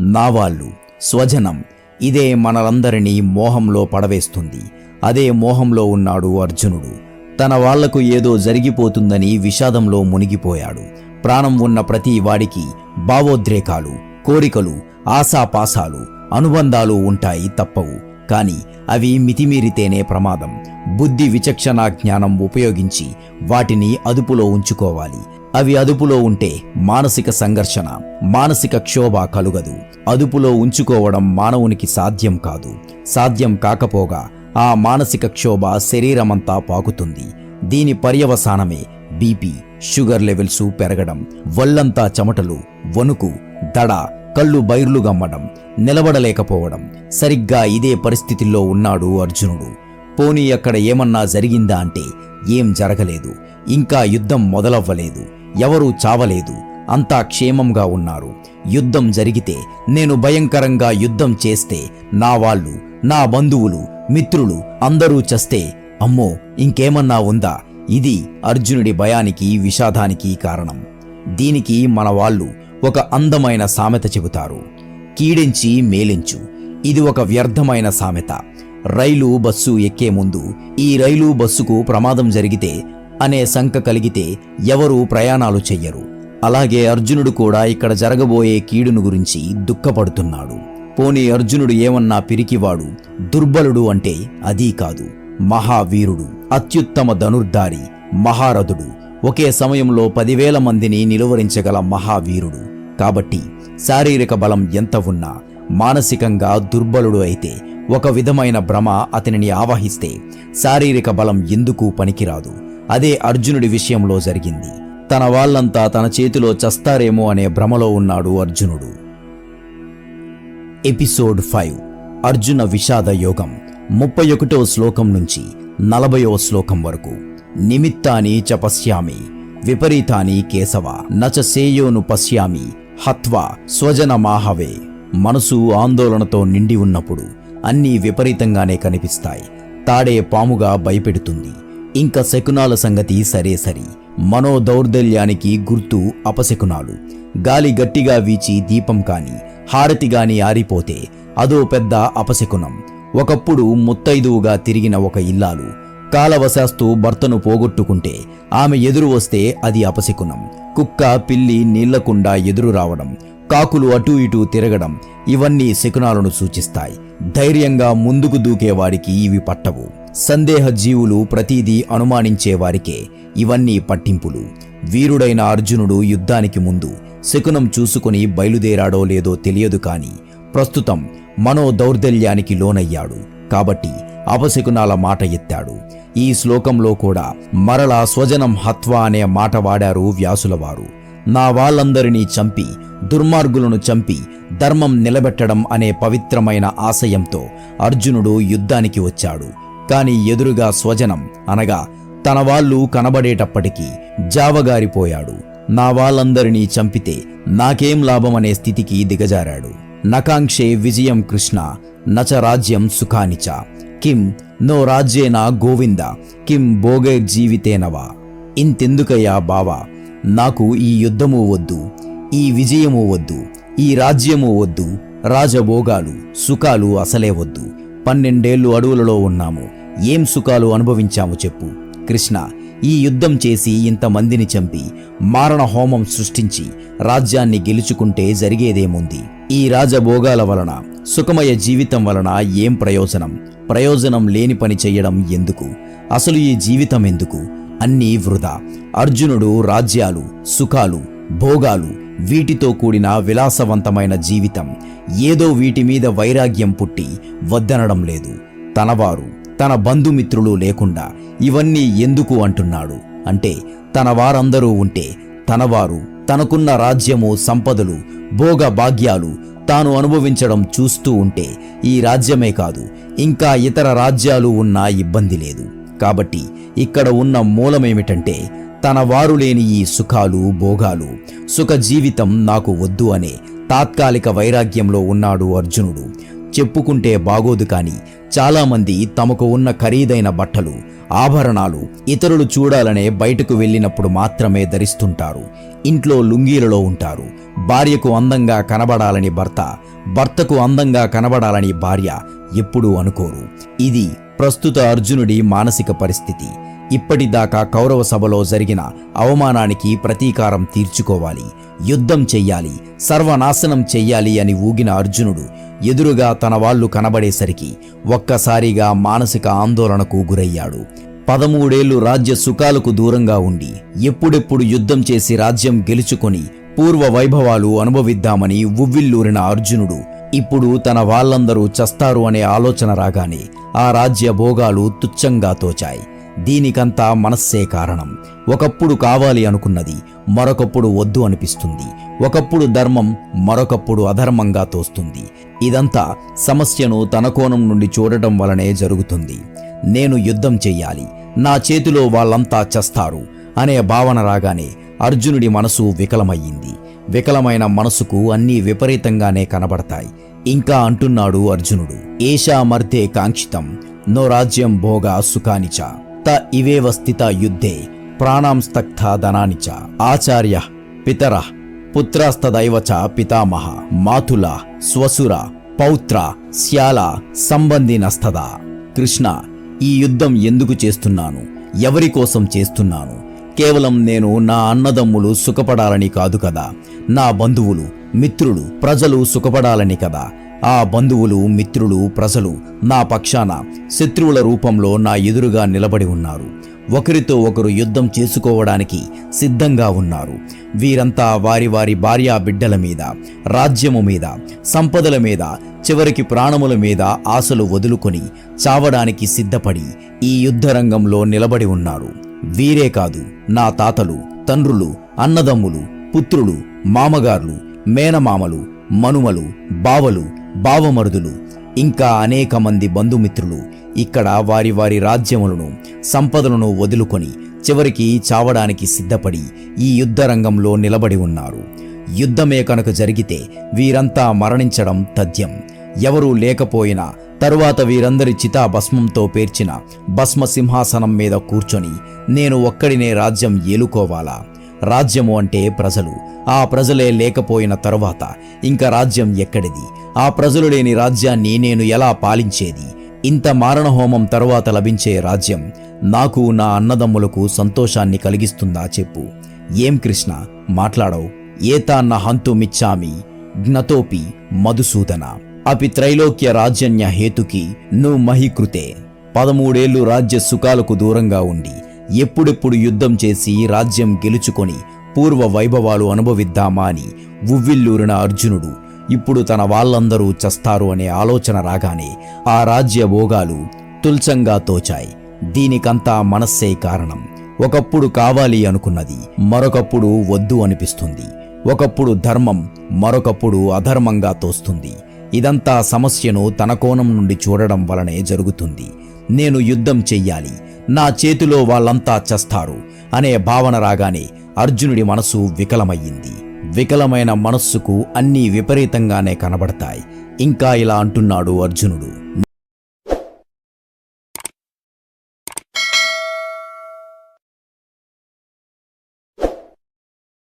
నావాళ్ళు స్వజనం. ఇదే మనలందరినీ మోహంలో పడవేస్తుంది. అదే మోహంలో ఉన్నాడు అర్జునుడు. తన వాళ్ళకు ఏదో జరిగిపోతుందని విషాదంలో మునిగిపోయాడు. ప్రాణం ఉన్న ప్రతి వాడికి భావోద్రేకాలు కోరికలు ఆశాపాసాలు అనుబంధాలు ఉంటాయి తప్పవు. కానీ అవి మితిమీరితేనే ప్రమాదం. బుద్ధి విచక్షణ జ్ఞానం ఉపయోగించి వాటిని అదుపులో ఉంచుకోవాలి. అవి అదుపులో ఉంటే మానసిక సంఘర్షణ మానసిక క్షోభ కలుగదు. అదుపులో ఉంచుకోవడం మానవునికి సాధ్యం కాదు. సాధ్యం కాకపోగా ఆ మానసిక క్షోభ శరీరమంతా పాకుతుంది. దీని పర్యవసానమే బీపీ షుగర్ లెవెల్స్ పెరగడం వల్లంతా చెమటలు వణుకు దడ కళ్ళు బైర్లు గమ్మడం నిలబడలేకపోవడం. సరిగ్గా ఇదే పరిస్థితిలో ఉన్నాడు అర్జునుడు. పోనీ అక్కడ ఏమన్నా జరిగిందా అంటే ఏం జరగలేదు. ఇంకా యుద్ధం మొదలవ్వలేదు. ఎవరూ చావలేదు. అంతా క్షేమంగా ఉన్నారు. యుద్ధం జరిగితే నేను భయంకరంగా యుద్ధం చేస్తే నా వాళ్ళు నా బంధువులు మిత్రులు అందరూ చస్తే అమ్మో ఇంకేమన్నా ఉందా? ఇది అర్జునుడి భయానికి విషాదానికి కారణం. దీనికి మన వాళ్ళు ఒక అందమైన సామెత చెబుతారు. కీడించి మేలించు. ఇది ఒక వ్యర్థమైన సామెత. రైలు బస్సు ఎక్కే ముందు ఈ రైలు బస్సుకు ప్రమాదం జరిగితే అనే శంక కలిగితే ఎవరూ ప్రయాణాలు చెయ్యరు. అలాగే అర్జునుడు కూడా ఇక్కడ జరగబోయే కీడును గురించి దుఃఖపడుతున్నాడు. పోనీ అర్జునుడు ఏమన్నా పిరికివాడు దుర్బలుడు అంటే అదీ కాదు. మహావీరుడు అత్యుత్తమ ధనుర్ధారి మహారథుడు ఒకే సమయంలో పదివేల మందిని నిలువరించగల మహావీరుడు. కాబట్టి శారీరక బలం ఎంత ఉన్నా మానసికంగా దుర్బలుడు అయితే ఒక విధమైన భ్రమ అతనిని ఆవహిస్తే శారీరక బలం ఎందుకు పనికిరాదు? అదే అర్జునుడి విషయంలో జరిగింది. తన వాళ్ళంతా తన చేతిలో చస్తారేమో అనే భ్రమలో ఉన్నాడు అర్జునుడు. Episode five. అర్జున విషాద యోగం. ముప్పై ఒకటో శ్లోకం నుంచి నలభయో శ్లోకం వరకు. నిమిత్తాని చ పశ్యామి విపరీతాని కేశవ నచ సేయోను పశ్యామి హత్వా స్వజన మాహవే. మనసు ఆందోళనతో నిండి ఉన్నప్పుడు అన్నీ విపరీతంగానే కనిపిస్తాయి. తాడే పాముగా భయపెడుతుంది. ఇంకా శకునాల సంగతి సరే సరి. మనో దౌర్దల్యానికి గుర్తు అపశకునాలు. గాలి గట్టిగా వీచి దీపం కాని హారతి గాని ఆరిపోతే అదో పెద్ద అపశకునం. ఒకప్పుడు ముత్తైదువుగా తిరిగిన ఒక ఇల్లాలు కాలవశాస్తు భర్తను పోగొట్టుకుంటే ఆమె ఎదురు వస్తే అది అపశకునం. కుక్క పిల్లి నీళ్ళకుండా ఎదురు రావడం కాకులు అటూ ఇటూ తిరగడం ఇవన్నీ శకునాలను సూచిస్తాయి. ధైర్యంగా ముందుకు దూకేవాడికి ఇవి పట్టవు. సందేహ జీవులు ప్రతీదీ అనుమానించేవారికే ఇవన్నీ పట్టింపులు. వీరుడైన అర్జునుడు యుద్ధానికి ముందు శకునం చూసుకుని బయలుదేరాడో లేదో తెలియదు కాని ప్రస్తుతం మనో దౌర్దల్యానికి లోనయ్యాడు. కాబట్టి అపశకునాల మాట ఎత్తాడు. ఈ శ్లోకంలో కూడా మరలా స్వజనం హత్వ అనే మాట వాడారు వ్యాసులవారు. నా వాళ్ళందరినీ చంపి దుర్మార్గులను చంపి ధర్మం నిలబెట్టడం అనే పవిత్రమైన ఆశయంతో అర్జునుడు యుద్ధానికి వచ్చాడు. కాని ఎదురుగా స్వజనం అనగా తన వాళ్ళు కనబడేటప్పటికీ జావగారిపోయాడు. నా వాళ్ళందరినీ చంపితే నాకేం లాభమనే స్థితికి దిగజారాడు. నకాంక్షే విజయం కృష్ణ నచ రాజ్యం సుఖానిచ. కిం నో రాజ్యేన గోవింద కిం భోగైర్ జీవితేనవా? ఇంతెందుకయ్యా బావా? నాకు ఈ యుద్ధము వద్దు ఈ విజయము వద్దు ఈ రాజ్యము వద్దు రాజభోగాలు సుఖాలు అసలే వద్దు. పన్నెండేళ్ళు అడవులలో ఉన్నాము ఏం సుఖాలు అనుభవించాము చెప్పు. కృష్ణ ఈ యుద్ధం చేసి ఇంతమందిని చంపి మారణ హోమం సృష్టించి రాజ్యాన్ని గెలుచుకుంటే జరిగేదేముంది? ఈ రాజభోగాల వలన సుఖమయ జీవితం వలన ఏం ప్రయోజనం? ప్రయోజనం లేని పని చెయ్యడం ఎందుకు? అసలు ఈ జీవితం ఎందుకు? అన్నీ వృధా. అర్జునుడు రాజ్యాలు సుఖాలు భోగాలు వీటితో కూడిన విలాసవంతమైన జీవితం. ఏదో వీటి మీద వైరాగ్యం పుట్టి వద్దనడం లేదు. తనవారు తన బంధుమిత్రులు లేకుండా ఇవన్నీ ఎందుకు అంటున్నాడు? అంటే తన వారందరూ ఉంటే తనవారు తనకున్న రాజ్యము సంపదలు భోగ భాగ్యాలు తాను అనుభవించడం చూస్తూ ఉంటే ఈ రాజ్యమే కాదు ఇంకా ఇతర రాజ్యాలు ఉన్నా ఇబ్బంది లేదు. కాబట్టి ఇక్కడ ఉన్న మూలమేమిటంటే తన వారు లేని ఈ సుఖాలు భోగాలు సుఖ జీవితం నాకు వద్దు అనే తాత్కాలిక వైరాగ్యంలో ఉన్నాడు అర్జునుడు. చెప్పుకుంటే బాగోదు కాని చాలామంది తమకు ఉన్న ఖరీదైన బట్టలు ఆభరణాలు ఇతరులు చూడాలనే బయటకు వెళ్ళినప్పుడు మాత్రమే ధరిస్తుంటారు. ఇంట్లో లుంగీలలో ఉంటారు. భార్యకు అందంగా కనబడాలని భర్త భర్తకు అందంగా కనబడాలని భార్య ఎప్పుడూ అనుకోరు. ఇది ప్రస్తుత అర్జునుడి మానసిక పరిస్థితి. ఇప్పటిదాకా కౌరవ సభలో జరిగిన అవమానానికి ప్రతీకారం తీర్చుకోవాలి యుద్ధం చెయ్యాలి సర్వనాశనం చెయ్యాలి అని ఊగిన అర్జునుడు ఎదురుగా తన వాళ్ళు కనబడేసరికి ఒక్కసారిగా మానసిక ఆందోళనకు గురయ్యాడు. పదమూడేళ్ళు రాజ్య సుఖాలకు దూరంగా ఉండి ఎప్పుడెప్పుడు యుద్ధం చేసి రాజ్యం గెలుచుకొని పూర్వ వైభవాలు అనుభవిద్దామని ఉవ్విల్లూరిన అర్జునుడు ఇప్పుడు తన వాళ్ళందరూ చస్తారు అనే ఆలోచన రాగానే ఆ రాజ్య భోగాలు తుచ్చంగా తోచాయి. దీనికంతా మనస్సే కారణం. ఒకప్పుడు కావాలి అనుకున్నది మరొకప్పుడు వద్దు అనిపిస్తుంది. ఒకప్పుడు ధర్మం మరొకప్పుడు అధర్మంగా తోస్తుంది. ఇదంతా సమస్యను తన కోణం నుండి చూడటం వలనే జరుగుతుంది. నేను యుద్ధం చెయ్యాలి నా చేతిలో వాళ్ళంతా చస్తారు అనే భావన రాగానే అర్జునుడి మనసు వికలమయ్యింది. వికలమైన మనసుకు అన్నీ విపరీతంగానే కనబడతాయి. ఇంకా అంటున్నాడు అర్జునుడు ఏషా మర్తే కాంక్షితం నో రాజ్యం భోగా సుఖానిచ. ఇవేవస్థిత యుద్ధే. ప్రాణాం ధనాని ధనానిచ. ఆచార్య పితర పుత్రస్తదైవచ పితామహ. మాతుల స్వసుర పౌత్ర శ్యాల సంబంధినస్తదా కృష్ణ ఈ యుద్ధం ఎందుకు చేస్తున్నాను? ఎవరి కోసం చేస్తున్నాను? కేవలం నేను నా అన్నదమ్ములు సుఖపడాలని కాదు కదా. నా బంధువులు మిత్రులు ప్రజలు సుఖపడాలని కదా. ఆ బంధువులు మిత్రులు ప్రజలు నా పక్షాన శత్రువుల రూపంలో నా ఎదురుగా నిలబడి ఉన్నారు. ఒకరితో ఒకరు యుద్ధం చేసుకోవడానికి సిద్ధంగా ఉన్నారు. వీరంతా వారి వారి భార్యా బిడ్డల మీద రాజ్యము మీద సంపదల మీద చివరికి ప్రాణముల మీద ఆశలు వదులుకొని చావడానికి సిద్ధపడి ఈ యుద్ధరంగంలో నిలబడి ఉన్నారు. వీరే కాదు నా తాతలు తండ్రులు అన్నదమ్ములు పుత్రులు మామగార్లు మేనమామలు మనుమలు బావలు బావమరుదులు ఇంకా అనేక మంది బంధుమిత్రులు ఇక్కడ వారి వారి రాజ్యములను సంపదలను వదులుకొని చివరికి చావడానికి సిద్ధపడి ఈ యుద్ధరంగంలో నిలబడి ఉన్నారు. యుద్ధమే కనుక జరిగితే వీరంతా మరణించడం తథ్యం. ఎవరూ లేకపోయినా తరువాత వీరందరి చితా భస్మంతో పేర్చిన భస్మ సింహాసనం మీద కూర్చొని నేను ఒక్కడినే రాజ్యం ఏలుకోవాలా? రాజ్యము అంటే ప్రజలు. ఆ ప్రజలే లేకపోయిన తరువాత ఇంకా రాజ్యం ఎక్కడిది? ఆ ప్రజలు లేని రాజ్యాన్ని నేను ఎలా పాలించేది? ఇంత మారణహోమం తరువాత లభించే రాజ్యం నాకు నా అన్నదమ్ములకు సంతోషాన్ని కలిగిస్తుందా చెప్పు. ఏం కృష్ణ? మాట్లాడవు. ఏతాన్న హంతుమిచ్చామి జ్ఞతోపి మధుసూదన. అపి త్రైలోక్య రాజ్యన్య హేతుకి నువ్వు మహీకృతే. పదమూడేళ్ళు రాజ్య సుఖాలకు దూరంగా ఉండి ఎప్పుడెప్పుడు యుద్ధం చేసి రాజ్యం గెలుచుకొని పూర్వ వైభవాలు అనుభవిద్దామా అని ఉవ్విల్లూరిన అర్జునుడు ఇప్పుడు తన వాళ్ళందరూ చస్తారు అనే ఆలోచన రాగానే ఆ రాజ్య భోగాలు తుల్చంగా తోచాయి. దీనికంతా మనస్సే కారణం. ఒకప్పుడు కావాలి అనుకున్నది మరొకప్పుడు వద్దు అనిపిస్తుంది. ఒకప్పుడు ధర్మం మరొకప్పుడు అధర్మంగా తోస్తుంది. ఇదంతా సమస్యను తన కోణం నుండి చూడడం వలనే జరుగుతుంది. నేను యుద్ధం చెయ్యాలి. నా చేతిలో వాళ్ళంతా చస్తారు. అనే భావన రాగానే అర్జునుడి మనసు వికలమయ్యింది. వికలమైన మనస్సుకు అన్నీ విపరీతంగానే కనబడతాయి. ఇంకా ఇలా అంటున్నాడు అర్జునుడు.